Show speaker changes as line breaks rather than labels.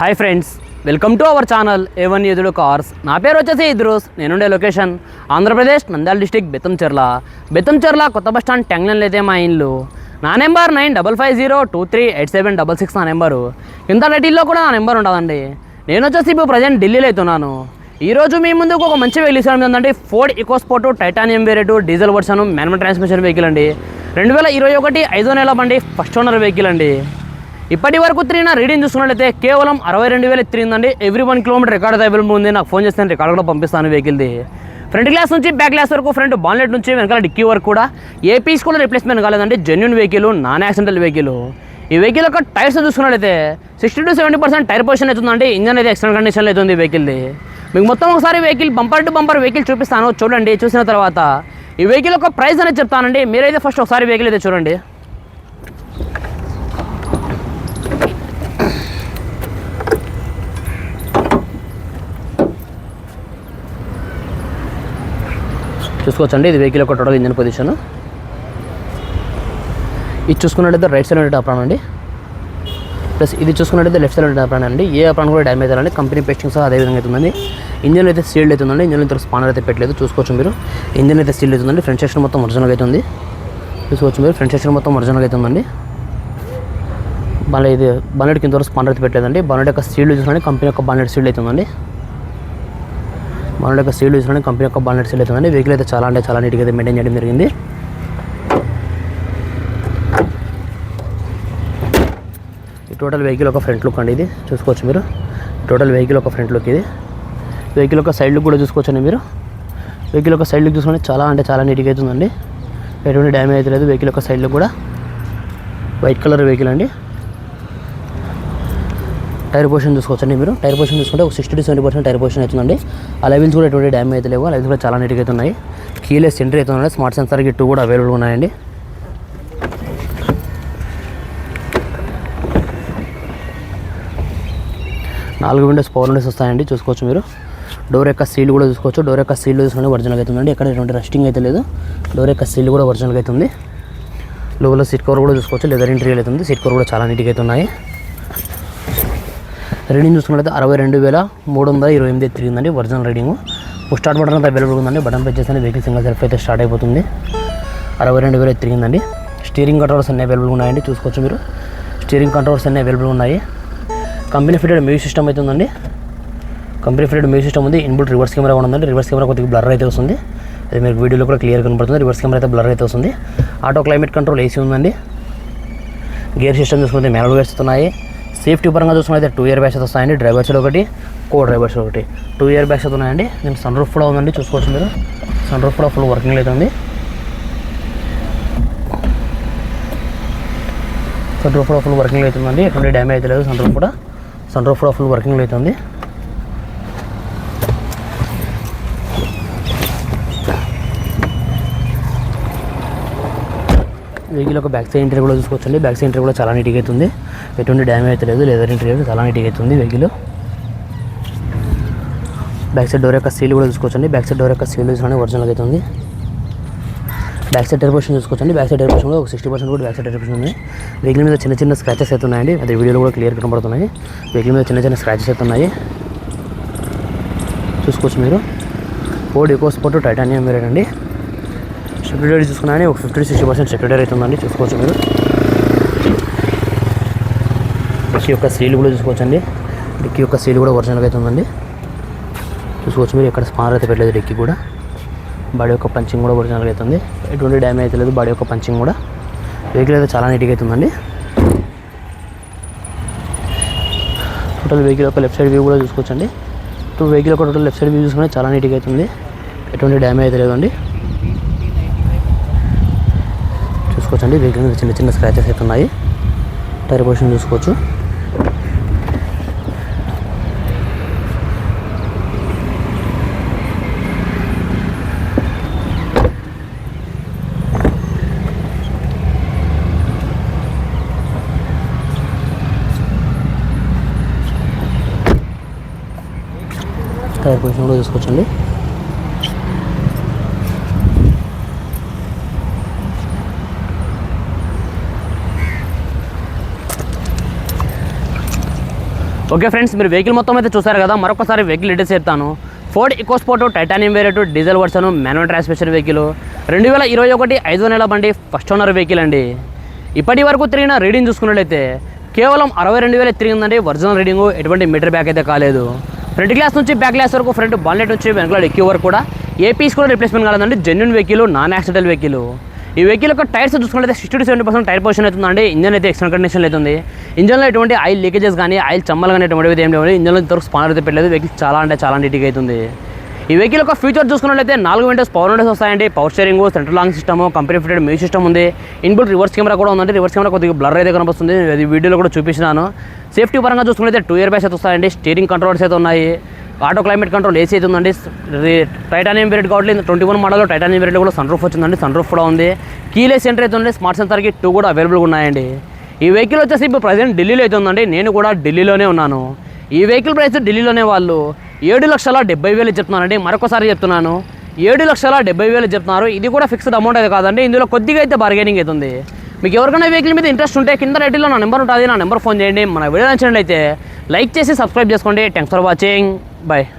Hi friends welcome to our channel A one ఎదుడు cars నా పేరు వచ్చేసి ఇద్రూస్ నేనుండే లొకేషన్ ఆంధ్రప్రదేశ్ నంద్యాల డిస్టిక్ బెత్తంచెర్ల బెత్తంచెర్ల కొత్త బస్ స్టాండ్ టెంగ్లన్లో అయితే మా ఇల్లు. నా number nine double five zero two three eight seven double six నా నెంబరు. ఇంత టైటిల్లో కూడా నా నెంబర్ ఉంటుందండి నేను వచ్చేసి ఇప్పుడు ప్రజెంట్ ఢిల్లీలో అవుతున్నాను. ఈరోజు మీ ముందుకు ఒక మంచి వెహికల్ ఇస్తాను. ఏంటంటే Ford EcoSport titanium variant diesel version manual transmission vehicle అండి. రెండు వేల ఇరవై ఒకటి ఐదో నెల బండి ఫస్ట్ ఓనర్ వెహికల్ అండి. ఇప్పటి వరకు తిరిగిన రీడింగ్ చూసుకున్నట్లయితే కేవలం అరవై రెండు వేలు తిరిగిందండి. Every one kilometre record available ఉంది. నాకు ఫోన్ చేస్తే రికార్డ్ కూడా పంపిస్తాను వెహికల్ది. ఫ్రంట్ గ్లాస్ నుంచి బ్యాక్ గ్లాస్ వరకు ఫ్రంట్ బాన్లెట్ నుంచి వెనకాల డిక్కీ వరకు కూడా ఏ పీస్ కూడా రిప్లేస్మెంట్ కాలేదండి. Genuine vehicle non accidental vehicle ఈ వెహికల్ యొక్క టైర్స్ చూసుకున్నట్లయితే sixty to seventy percent tyre position అవుతుందండి ఇంజన్ అయితే ఎక్స్టెంట్ కండిషన్లో అవుతుంది ఈ వెహికల్ది మీకు మొత్తం ఒకసారి vehicle bumper to bumper vehicle చూపిస్తాను. చూడండి చూసిన తర్వాత ఈ వెహికల్ యొక్క ప్రైస్ అనేది చెప్తానండి. మీరైతే ఫస్ట్ ఒకసారి వెహికల్ అయితే చూడండి. చూసుకోవచ్చండి. ఇది వెహికల్ యొక్క టోటల్ ఇంజన్ పొజిషన్ ఇది చూసుకున్నట్టయితే రైట్ సైడ్ ఉండే అప్రాన్ అండి. ప్లస్ ఇది చూసుకున్నట్టయితే లెఫ్ట్ సైడ్ ఉండే అప్రాన్ అండి. ఏ అప్రాన్ కూడా డ్యామేజ్ అవ్వాలండి కంపెనీ పేస్టింగ్ సహా అదే విధంగా అవుతుందండి. ఇంజన్ అయితే సీల్డ్ అవుతుందండి. ఇంజన్ ఇంత స్పానర్ అయితే పెట్టలేదు. చూసుకోవచ్చు మీరు. ఇంజన్ అయితే సీల్డ్ అవుతుందండి. ఫ్రంట్ సెక్షన్ మొత్తం ఒరిజినల్ అవుతుంది. చూసుకోవచ్చు మీరు. ఫ్రంట్ సెక్షన్ మొత్తం ఒరిజినల్ అవుతుందండి. బాగా ఇది బానెట్ కింద వరకు స్పానర్ అయితే పెట్టలేదండి. బానెట్ యొక్క సీల్డ్ చూసుకుంటే కంపెనీ యొక్క బానెట్ సీల్డ్ అవుతుందండి. మన యొక్క సీల్ చూసుకుంటే కంపెనీ యొక్క బానెట్ సీల్ అవుతుందండి. వెహికల్ అయితే చాలా అంటే చాలా నీట్గా అయితే మెయింటైన్ చేయడం జరిగింది. ఈ టోటల్ వెహికల్ ఒక ఫ్రంట్ లుక్ అండి ఇది. చూసుకోవచ్చు మీరు. టోటల్ వెహికల్ ఒక ఫ్రంట్ లుక్ ఇది. వెహికల్ ఒక సైడ్ లుక్ కూడా చూసుకోవచ్చండి మీరు. వెహికల్ ఒక సైడ్ లుక్ చూసుకుంటే చాలా అంటే చాలా నీట్గా అవుతుందండి ఎటువంటి డ్యామేజ్ అయితే లేదు. వెహికల్ ఒక సైడ్ లుక్ కూడా వైట్ కలర్ వెహికల్ అండి. టైర్ పొజిషన్ చూసుకోవచ్చండి మీరు. టైర్ పొజిషన్ చూసుకుంటే ఒక sixty to seventy percent tyre position అవుతుందండి. ఆ లెవెల్స్ కూడా ఎటువంటి డ్యామేజ్ అయితే లేవు. లెవెల్స్ కూడా చాలా నీట్గా అవుతున్నాయి ఉన్నాయి. కీలెస్ ఎంట్రీ అవుతుందండి స్మార్ట్ సెన్సార్ గిట్టు కూడా అవైలబుల్ ఉన్నాయండి. నాలుగు విండోస్ పవర్ విండోస్ వస్తాయండి. చూసుకోవచ్చు మీరు. డోర్ యొక్క సీల్ కూడా చూసుకోవచ్చు. డోర్ యొక్క సీల్ చూసుకుంటే ఒరిజినల్గా అవుతుందండి ఎక్కడ ఎటువంటి రస్టింగ్ అయితే లేదు. డోర్ యొక్క సీల్ కూడా ఒరిజినల్గా అవుతుంది లోపల సీట్ కవర్ కూడా చూసుకోవచ్చు. లెదర్ ఇంటీరియర్ అవుతుంది సీట్ కవర్ కూడా చాలా నీట్గా అయితే ఉన్నాయి. రీడింగ్ చూసుకున్నట్లయితే అరవై రెండు వేల మూడు వందల ఇరవై ఎనిమిది తిరిగిందండి ఒరిజినల్ రీడింగ్. స్టార్ట్ బటన్ అయితే అవైలబుల్ ఉందండి. బటన్ ప్రెస్ చేస్తే వెహికల్ సింగల్ సెల్ఫ్ అయితే స్టార్ట్ అయిపోతుంది. అరవై రెండు వేలు తిరిగిందండి. స్టీరింగ్ కంట్రోల్స్ అన్నీ అవైలబుల్ ఉన్నాయండి చూసుకోవచ్చు మీరు. స్టీరింగ్ కంట్రోల్స్ అన్నీ అవైలబుల్ ఉన్నాయి. కంపెనీ ఫిటెడ్ మ్యూజిక్ సిస్టమ్ అయితే ఉందండి. కంపెనీ ఫిటెడ్ మ్యూజిక్ సిస్టమ్ ఉంది. ఇన్బుల్ రివర్స్ కెమెరా కూడా ఉందండి. రివర్స్ కెమెరా కొద్దిగా బ్లర్ అయితే వస్తుంది. అది మీకు వీడియోలో కూడా క్లియర్ కనబడుతుంది రివర్స్ కెమెరా అయితే బ్లర్ అయితే వస్తుంది. ఆటో క్లైమేట్ కంట్రోల్ ఏసీ ఉందండి. గేర్ సిస్టమ్ చూసుకుంటే మ్యానువల్ గేర్స్ ఉన్నాయి సేఫ్టీ పరంగా చూసుకున్నైతే టూ ఇయర్ బ్యాగ్స్ అయితే వస్తాయండి డ్రైవర్ సైడ్ ఒకటి కో డ్రైవర్ సైడ్ ఒకటి. టూ ఇయర్ బ్యాగ్స్ అయితే ఉన్నాయండి. నేను సన్ రూఫ్ కూడా ఉందండి. చూసుకోవచ్చు మీరు. సన్ రూఫ్ కూడా ఫుల్ వర్కింగ్ అవుతుంది సన్ రూఫ్ కూడా ఫుల్ వర్కింగ్ అవుతుందండి ఎటువంటి డ్యామేజ్ అయితే లేదు. సన్ రూఫ్ కూడా సన్ రూఫ్ కూడా ఫుల్ వర్కింగ్ అవుతుంది వెహికల్ ఒక బ్యాక్ సైడ్ ఇంటర్ కూడా చూసుకోవచ్చండి. బ్యాక్ సైడ్ ఇంటర్ కూడా చాలా నీట్గా అవుతుంది ఎటువంటి డ్యామేజ్ అయితే లేదు. లెదర్ ఇంటీరియర్ చాలా నీట్గా అవుతుంది వెహికల్. బ్యాక్ సైడ్ డోర్ యొక్క సీల్ కూడా చూసుకోవచ్చండి. బ్యాక్ సైడ్ డోర్ యొక్క సీల్ చూసినా ఒరిజినల్ అవుతుంది బ్యాక్ సైడ్ టైర్ పొజిషన్ చూసుకోవచ్చండి. బ్యాక్ సైడ్ టైర్ కూడా ఒక సిక్స్టీ పర్సెంట్ కూడా బ్యాక్ సైడ్ టైర్ ఉంది. వెహికల్ మీద చిన్న చిన్న స్క్రాచెస్ అయితే ఉన్నాయండి. అదే వీడియోలో కూడా క్లియర్ కనబడుతున్నాయి. వెహికల్ మీద చిన్న చిన్న స్క్రాచెస్ అయితే ఉన్నాయి. చూసుకోవచ్చు మీరు. Ford EcoSport titanium variant అండి సెక్యూరిటీ చూసుకున్నా ఒక ఫిఫ్టీ సిక్స్టీ పర్సెంట్ సెక్యూరిటీ ఉందండి చూసుకోవచ్చు మీరు డిక్కీ యొక్క సీల్ కూడా చూసుకోవచ్చండి డిక్కీ యొక్క సీల్ కూడా ఒరిజినల్గా అవుతుందండి చూసుకోవచ్చు మీరు ఎక్కడ స్పానర్ అయితే పెట్టలేదు డిక్కీ కూడా బాడీ యొక్క పంచింగ్ కూడా ఒరిజినల్గా అవుతుంది ఎటువంటి డ్యామేజ్ అయితే లేదు బాడీ యొక్క పంచింగ్ కూడా. వెహికల్ అయితే చాలా నీట్గా అవుతుందండి టోటల్ వెహికల్ యొక్క లెఫ్ట్ సైడ్ వ్యూ కూడా చూసుకోవచ్చండి. టూ వెహికల్ యొక్క టోటల్ లెఫ్ట్ సైడ్ వ్యూ చూసుకుంటే చాలా నీట్గా అవుతుంది ఎటువంటి డ్యామేజ్ అయితే లేదండి. చూసుకోవచ్చండి. వెహికల్ మీద చిన్న చిన్న స్క్రాచెస్ అయితే ఉన్నాయి. టైర్ పొజిషన్ చూసుకోవచ్చు. టైర్ పొజిషన్ కూడా చూసుకోవచ్చండి. ఓకే ఫ్రెండ్స్ మీరు వెహికల్ మొత్తం అయితే చూసారు కదా మరొకసారి వెహికల్ డీటెయిల్స్ చెప్తాను. Ford EcoSport titanium variant diesel version manual transmission vehicle రెండు వేల ఇరవై ఒకటి ఐదో నెల బండి ఫస్ట్ ఓనర్ వెహికల్ అండి. ఇప్పటి వరకు తిరిగిన రీడింగ్ చూసుకున్నట్లయితే కేవలం అరవై రెండు వేలు తిరిగిందండి ఒరిజినల్ రీడింగ్ ఎటువంటి మీటర్ బ్యాక్ అయితే కాలేదు. ఫ్రంట్ గ్లాస్ నుంచి బ్యాక్ గ్లాస్ వరకు ఫ్రంట్ బాన్లెట్ నుంచి వెనకాల ఎక్కి వరకు కూడా ఏపీస్ కూడా రిప్లేస్మెంట్ కాలేదండి genuine vehicle non accidental vehicle ఈ వెహికల్ యొక్క టైర్స్ చూసుకుంటే sixty to seventy percent tyre position అవుతుందండి ఇంజన్ అయితే ఎక్స్టర్నల్ కండిషన్ అవుతుంది ఇంజన్లో ఎటువంటి ఆయిల్ లీకేజెస్ కానీ ఆయిల్ చమ్మలు కానీ ఎటువంటివి ఏం లేవు ఇంజన్లో ఇంతవరకు స్పానర్ అయితే పెట్టలేదు. వెహికల్ చాలా అంటే చాలా నీట్గా అవుతుంది ఈ వెహికల్ యొక్క ఫీచర్ చూసుకున్నట్లయితే నాలుగు విండోస్ పవర్ విండోస్ వస్తాయండి. Power steering central lock system company fitted music system ఉంది. ఇన్బుల్ రివర్స్ కెమెరా కూడా ఉందండి. రివర్స్ కెమెరా కొద్దిగా బ్లర్ అయితే కనిపిస్తుంది. అది వీడియోలో కూడా చూపించినాను సేఫ్టీ పరంగా చూసుకుంటే టూ ఇయర్ బ్యాగ్స్ అయితే వస్తాయండి. స్టీరింగ్ కంట్రోల్స్ అయితే ఉన్నాయి. ఆటో క్లైమేట్ కంట్రోల్ ఏసీ అయితే ఉందండి. టైటానియం పీరియడ్ కాబట్టి ట్వంటీ వన్ మోడల్లో టైటానియం పీరియడ్ కూడా సన్ రూఫ్ వచ్చిందండి. సన్ రూఫ్ కూడా ఉంది. కీలెస్ సెంటర్ అయితే ఉంది స్మార్ట్ సెంటర్కి టూ కూడా అవైలబుల్గా ఉన్నాయండి. ఈ వెహికల్ వచ్చేసి ఇప్పుడు ప్రజెంట్ ఢిల్లీలో అయితే ఉందండి. నేను కూడా ఢిల్లీలోనే ఉన్నాను. ఈ వెహికల్ ప్రైస్ ఢిల్లీలోనే వాళ్ళు ఏడు లక్షల డెబ్బై వేలు చెప్తున్నానండి మరొకసారి చెప్తున్నాను. ఏడు లక్షల డెబ్బై వేలు చెప్తున్నారు. ఇది కూడా ఫిక్స్డ్ అమౌంట్ అయితే కాదండి. ఇందులో కొద్దిగా అయితే బార్గెనింగ్ అవుతుంది మీకు ఎవరికైనా వెహికల్ మీద ఇంట్రెస్ట్ ఉంటే కింద రైట్లో నా నెంబర్ ఉంటుంది. నా నెంబర్ ఫోన్ చేయండి. మన వీడియో నచ్చినట్లయితే లైక్ చేసి సబ్స్క్రైబ్ చేసుకోండి. Thanks for watching Bye.